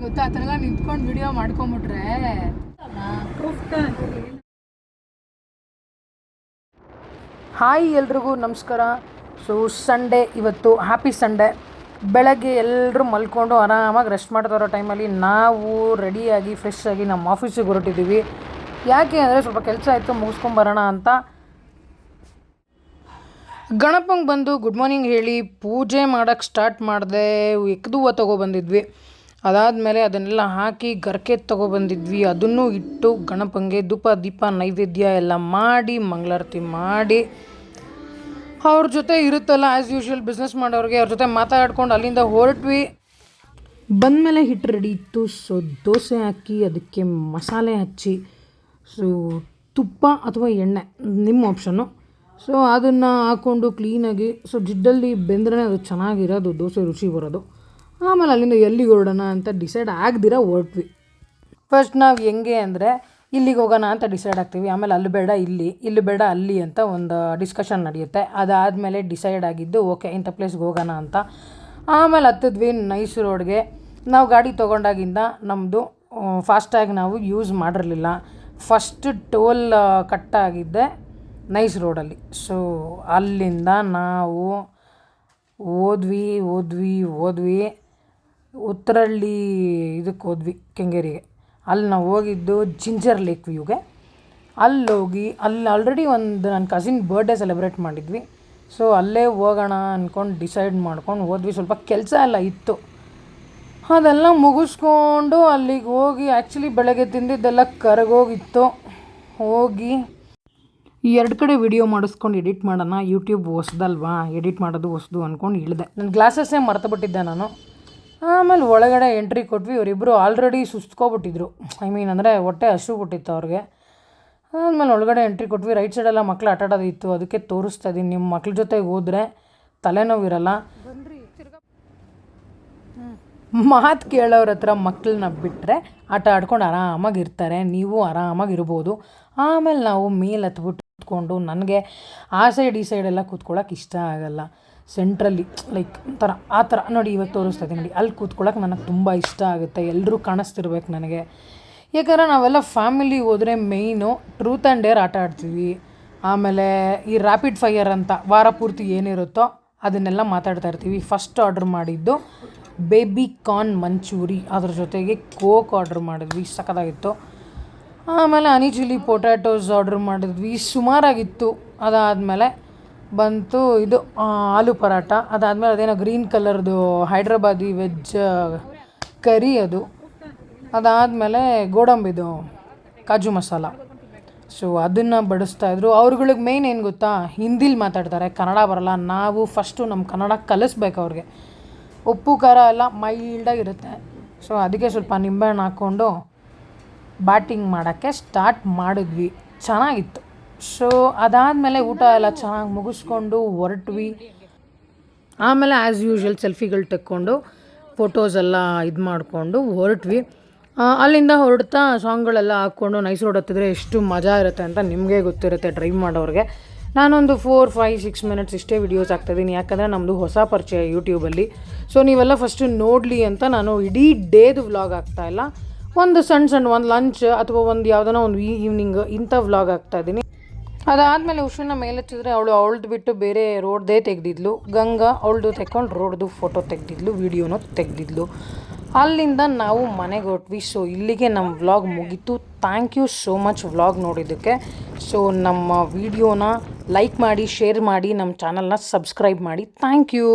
ಗೊತ್ತಾ ಆ ಥರ ಎಲ್ಲ ನಿಂತ್ಕೊಂಡು ವಿಡಿಯೋ ಮಾಡ್ಕೊಂಬಿಟ್ರೆ. ಹಾಯ್ ಎಲ್ರಿಗೂ ನಮಸ್ಕಾರ. ಸೊ ಸಂಡೇ ಇವತ್ತು ಹ್ಯಾಪಿ ಸಂಡೇ ಬೆಳಗ್ಗೆ ಎಲ್ಲರೂ ಮಲ್ಕೊಂಡು ಆರಾಮಾಗಿ ರೆಸ್ಟ್ ಮಾಡ್ತಾ ಇರೋ ಟೈಮಲ್ಲಿ ನಾವು ರೆಡಿಯಾಗಿ ಫ್ರೆಶ್ ಆಗಿ ನಮ್ಮ ಆಫೀಸಿಗೆ ಹೊರಟಿದ್ದೀವಿ. ಯಾಕೆ ಅಂದರೆ ಸ್ವಲ್ಪ ಕೆಲಸ ಆಯಿತು ಮುಗಿಸ್ಕೊಂಬರೋಣ ಅಂತ. ಗಣಪಂಗೆ ಬಂದು ಗುಡ್ ಮಾರ್ನಿಂಗ್ ಹೇಳಿ ಪೂಜೆ ಮಾಡೋಕ್ಕೆ ಸ್ಟಾರ್ಟ್ ಮಾಡಿದೆ, ಎಕ್ದೂವ ತಗೋ ತೊಗೊಬಂದಿದ್ವಿ ಅದಾದಮೇಲೆ ಅದನ್ನೆಲ್ಲ ಹಾಕಿ ಗರ್ಕೆ ತೊಗೊಬಂದಿದ್ವಿ. ಅದನ್ನು ಇಟ್ಟು ಗಣಪಂಗೆ ಧೂಪ, ದೀಪ, ನೈವೇದ್ಯ ಎಲ್ಲ ಮಾಡಿ, ಮಂಗಳಾರತಿ ಮಾಡಿ. ಅವ್ರ ಜೊತೆ ಇರುತ್ತಲ್ಲ ಆ್ಯಸ್ ಯೂಶ್ವಲ್ ಬಿಸ್ನೆಸ್ ಮಾಡೋರಿಗೆ ಅವ್ರ ಜೊತೆ ಮಾತಾಡ್ಕೊಂಡು ಅಲ್ಲಿಂದ ಹೊರಟ್ವಿ. ಬಂದಮೇಲೆ ಹಿಟ್ಟು ರೆಡಿ ಇತ್ತು. ಸೊ ದೋಸೆ ಹಾಕಿ ಅದಕ್ಕೆ ಮಸಾಲೆ ಹಚ್ಚಿ. ಸೊ ತುಪ್ಪ ಅಥವಾ ಎಣ್ಣೆ, ನಿಮ್ಮ ಆಪ್ಷನ್ನು ಸೊ ಅದನ್ನು ಹಾಕ್ಕೊಂಡು ಕ್ಲೀನಾಗಿ ಸೊ ಜಿಡ್ಡಲ್ಲಿ ಬೆಂದ್ರೆ ಅದು ಚೆನ್ನಾಗಿರೋದು, ದೋಸೆ ರುಚಿ ಬರೋದು. ಆಮೇಲೆ ಅಲ್ಲಿಂದ ಎಲ್ಲಿಗೆ ಹೊರಡೋಣ ಅಂತ ಡಿಸೈಡ್ ಆಗದಿರ ಹೊರಟ್ವಿ. ಫಸ್ಟ್ ನಾವು ಹೆಂಗೆ ಅಂದರೆ ಇಲ್ಲಿಗೆ ಹೋಗೋಣ ಅಂತ ಡಿಸೈಡ್ ಆಗ್ತೀವಿ. ಆಮೇಲೆ ಅಲ್ಲಿ ಬೇಡ, ಇಲ್ಲಿ ಇಲ್ಲಿ ಬೇಡ, ಅಲ್ಲಿ ಅಂತ ಒಂದು ಡಿಸ್ಕಷನ್ ನಡೆಯುತ್ತೆ. ಅದಾದಮೇಲೆ ಡಿಸೈಡ್ ಆಗಿದ್ದು ಓಕೆ ಇಂಥ ಪ್ಲೇಸ್ಗೆ ಹೋಗೋಣ ಅಂತ. ಆಮೇಲೆ ಹತ್ತಿದ್ವಿ ನೈಸ್ ರೋಡ್ಗೆ. ನಾವು ಗಾಡಿ ತೊಗೊಂಡಾಗಿಂದ ನಮ್ಮದು ಫಾಸ್ಟಾಗಿ ನಾವು ಯೂಸ್ ಮಾಡಿರಲಿಲ್ಲ. ಫಸ್ಟ್ ಟೋಲ್ ಕಟ್ಟಾಗಿದ್ದೆ ನೈಸ್ ರೋಡಲ್ಲಿ. ಸೊ ಅಲ್ಲಿಂದ ನಾವು ಓದ್ವಿ ಓದ್ವಿ ಹೋದ್ವಿ. ಉತ್ತರಹಳ್ಳಿ ಇದಕ್ಕೆ ಹೋದ್ವಿ ಕೆಂಗೇರಿಗೆ. ಅಲ್ಲಿ ನಾವು ಹೋಗಿದ್ದು ಜಿಂಜರ್ ಲೇಕ್ ವ್ಯೂಗೆ ಅಲ್ಲಿ ಹೋಗಿ, ಅಲ್ಲಿ ಆಲ್ರೆಡಿ ಒಂದು ನನ್ನ ಕಸಿನ್ ಬರ್ಡೇ ಸೆಲೆಬ್ರೇಟ್ ಮಾಡಿದ್ವಿ. ಸೊ ಅಲ್ಲೇ ಹೋಗೋಣ ಅಂದ್ಕೊಂಡು ಡಿಸೈಡ್ ಮಾಡ್ಕೊಂಡು ಹೋದ್ವಿ. ಸ್ವಲ್ಪ ಕೆಲಸ ಎಲ್ಲ ಇತ್ತು. ಅದೆಲ್ಲ ಮುಗಿಸ್ಕೊಂಡು ಅಲ್ಲಿಗೆ ಹೋಗಿ ಆ್ಯಕ್ಚುಲಿ ಬೆಳಗ್ಗೆ ತಿಂದಿದ್ದೆಲ್ಲ ಕರಗೋಗಿತ್ತು. ಹೋಗಿ ಈ ಎರಡು ಕಡೆ ವಿಡಿಯೋ ಮಾಡಿಸ್ಕೊಂಡು ಎಡಿಟ್ ಮಾಡೋಣ. ಯೂಟ್ಯೂಬ್ ಹೊಸ್ದಲ್ವಾ? ಎಡಿಟ್ ಮಾಡೋದು ಹೊಸ್ದು ಅಂದ್ಕೊಂಡು ಇಳಿದೆ. ನನ್ನ ಗ್ಲಾಸಸ್ಸೇ ಮರ್ತುಬಿಟ್ಟಿದ್ದೆ ನಾನು. ಆಮೇಲೆ ಒಳಗಡೆ ಎಂಟ್ರಿ ಕೊಟ್ವಿ ಇವರಿಬ್ಬರು ಆಲ್ರೆಡಿ ಸುಸ್ತ್ಕೊಬಿಟ್ಟಿದ್ರು. ಐ ಮೀನ್ ಅಂದರೆ ಹೊಟ್ಟೆ ಹಸು ಬಿಟ್ಟಿತ್ತು ಅವ್ರಿಗೆ. ಆಮೇಲೆ ಒಳಗಡೆ ಎಂಟ್ರಿ ಕೊಟ್ವಿ ರೈಟ್ ಸೈಡೆಲ್ಲ ಮಕ್ಳು ಆಟ ಆಡೋದಿತ್ತು ಅದಕ್ಕೆ ತೋರಿಸ್ತಾ ಇದ್ದೀನಿ ನಿಮ್ಮ ಮಕ್ಳ ಜೊತೆಗೆ ಹೋದರೆ ತಲೆನೋವು ಇರಲ್ಲ. ಮಾತು ಕೇಳೋರ ಹತ್ರ ಮಕ್ಳನ್ನ ಬಿಟ್ಟರೆ ಆಟ ಆಡ್ಕೊಂಡು ಆರಾಮಾಗಿ ಇರ್ತಾರೆ, ನೀವು ಆರಾಮಾಗಿ ಇರ್ಬೋದು. ಆಮೇಲೆ ನಾವು ಮೇಲೆ ಹತ್ಬಿಟ್ಟು ಕೂತ್ಕೊಂಡು, ನನಗೆ ಆ ಸೈಡ್ ಈ ಸೈಡೆಲ್ಲ ಕೂತ್ಕೊಳ್ಳೋಕೆ ಇಷ್ಟ ಆಗಲ್ಲ. ಸೆಂಟ್ರಲ್ಲಿ ಲೈಕ್ ಒಂಥರ, ಆ ಥರ ನೋಡಿ ಇವಾಗ ತೋರಿಸ್ತಾ ಇದ್ದೀನಿ. ನೋಡಿ ಅಲ್ಲಿ ಕೂತ್ಕೊಳ್ಳೋಕೆ ನನಗೆ ತುಂಬ ಇಷ್ಟ ಆಗುತ್ತೆ. ಎಲ್ಲರೂ ಕಾಣಿಸ್ತಿರ್ಬೇಕು ನನಗೆ. ಯಾಕಂದರೆ ನಾವೆಲ್ಲ ಫ್ಯಾಮಿಲಿ ಹೋದರೆ ಮೇಯ್ನು ಟ್ರೂತ್ ಆ್ಯಂಡ್ ಡೇರ್ ಆಟ ಆಡ್ತೀವಿ. ಆಮೇಲೆ ಈ ರ್ಯಾಪಿಡ್ ಫೈಯರ್ ಅಂತ ವಾರ ಪೂರ್ತಿ ಏನಿರುತ್ತೋ ಅದನ್ನೆಲ್ಲ ಮಾತಾಡ್ತಾ ಇರ್ತೀವಿ. ಫಸ್ಟ್ ಆರ್ಡ್ರ್ ಮಾಡಿದ್ದು ಬೇಬಿ ಕಾರ್ನ್ ಮಂಚೂರಿ ಅದ್ರ ಜೊತೆಗೆ ಕೋಕ್ ಆರ್ಡ್ರ್ ಮಾಡಿದ್ವಿ. ಸಖತ್ತಾಗಿತ್ತು. ಆಮೇಲೆ ಹನಿ ಚಿಲ್ಲಿ ಪೊಟ್ಯಾಟೋಸ್ ಆರ್ಡ್ರ್ ಮಾಡಿದ್ವಿ. ಸುಮಾರಾಗಿತ್ತು. ಅದಾದಮೇಲೆ ಬಂತು. ಇದು ಆಲೂ ಪರಾಟ ಅದಾದಮೇಲೆ ಅದೇನೋ ಗ್ರೀನ್ ಕಲರ್ದು ಹೈದ್ರಾಬಾದಿ ವೆಜ್ ಕರಿ ಅದು. ಅದಾದಮೇಲೆ ಗೋಡಂಬಿದು ಕಾಜು ಮಸಾಲ. ಸೊ ಅದನ್ನು ಬಡಿಸ್ತಾಯಿದ್ರು ಅವ್ರುಗಳಿಗೆ ಮೇಯ್ನ್ ಏನು ಗೊತ್ತಾ? ಹಿಂದಿಲಿ ಮಾತಾಡ್ತಾರೆ. ಕನ್ನಡ ಬರಲ್ಲ. ನಾವು ಫಸ್ಟು ನಮ್ಮ ಕನ್ನಡ ಕಲಿಸ್ಬೇಕು ಅವ್ರಿಗೆ. ಉಪ್ಪು, ಖಾರ ಎಲ್ಲ ಮೈಲ್ಡಾಗಿರುತ್ತೆ ಸೊ ಅದಕ್ಕೆ ಸ್ವಲ್ಪ ನಿಂಬೆಹಣ್ಣು ಹಾಕ್ಕೊಂಡು ಬ್ಯಾಟಿಂಗ್ ಮಾಡೋಕ್ಕೆ ಸ್ಟಾರ್ಟ್ ಮಾಡಿದ್ವಿ. ಚೆನ್ನಾಗಿತ್ತು. ಸೊ ಅದಾದಮೇಲೆ ಊಟ ಎಲ್ಲ ಚೆನ್ನಾಗಿ ಮುಗಿಸ್ಕೊಂಡು ಹೊರಟ್ವಿ. ಆಮೇಲೆ ಆ್ಯಸ್ ಯೂಶ್ವಲ್ ಸೆಲ್ಫಿಗಳು ತೆಕ್ಕೊಂಡು ಫೋಟೋಸ್ ಎಲ್ಲ ಇದು ಮಾಡಿಕೊಂಡು ಹೊರಟ್ವಿ. ಅಲ್ಲಿಂದ ಹೊರಡ್ತಾ ಸಾಂಗ್ಗಳೆಲ್ಲ ಹಾಕ್ಕೊಂಡು ನೈಸ್ ರೋಡ್ ಹತ್ತಿದ್ರೆ ಎಷ್ಟು ಮಜಾ ಇರುತ್ತೆ ಅಂತ ನಿಮಗೆ ಗೊತ್ತಿರುತ್ತೆ ಡ್ರೈವ್ ಮಾಡೋರಿಗೆ. ನಾನೊಂದು ಫೋರ್ ಫೈವ್ ಸಿಕ್ಸ್ ಮಿನಿಟ್ಸ್ ಇಷ್ಟೇ ವಿಡಿಯೋಸ್ ಹಾಕ್ತಾಯಿದ್ದೀನಿ ಯಾಕಂದರೆ ನಮ್ಮದು ಹೊಸ ಪರಿಚಯ ಯೂಟ್ಯೂಬಲ್ಲಿ ಸೊ ನೀವೆಲ್ಲ ಫಸ್ಟು ನೋಡಲಿ ಅಂತ ನಾನು ಇಡೀ ಡೇದು ವ್ಲಾಗ್ ಆಗ್ತಾಯಿಲ್ಲ ಒಂದು ಸಣ್ಣ ಸಣ್ಣ, ಒಂದು ಲಂಚ್ ಅಥವಾ ಒಂದು ಯಾವುದೋ ಒಂದು ಈವ್ನಿಂಗ್ ಇಂಥ ವ್ಲಾಗ್ ಆಗ್ತಾಯಿದ್ದೀನಿ ಅದಾದಮೇಲೆ ಉಷುನ ಮೇಲೆಚ್ಚಿದ್ರೆ ಅವಳು ಅವಳ್ದು ಬಿಟ್ಟು ಬೇರೆ ರೋಡ್ದೇ ತೆಗೆದಿದ್ಲು. ಗಂಗಾ ಅವಳದು ತೆಕ್ಕೊಂಡು ರೋಡ್ದು ಫೋಟೋ ತೆಗೆದಿದ್ಲು ವೀಡಿಯೋನೂ ತೆಗೆದಿದ್ಲು. ಅಲ್ಲಿಂದ ನಾವು ಮನೆಗೆ ಹೊಟ್ವಿ ಸೊ ಇಲ್ಲಿಗೆ ನಮ್ಮ ವ್ಲಾಗ್ ಮುಗೀತು. Thank you so much vlog ನೋಡಿದ್ದಕ್ಕೆ. ಸೊ ನಮ್ಮ ವಿಡಿಯೋನ ಲೈಕ್ ಮಾಡಿ ಶೇರ್ ಮಾಡಿ ನಮ್ಮ ಚಾನಲ್ನ ಸಬ್ಸ್ಕ್ರೈಬ್ ಮಾಡಿ. Thank you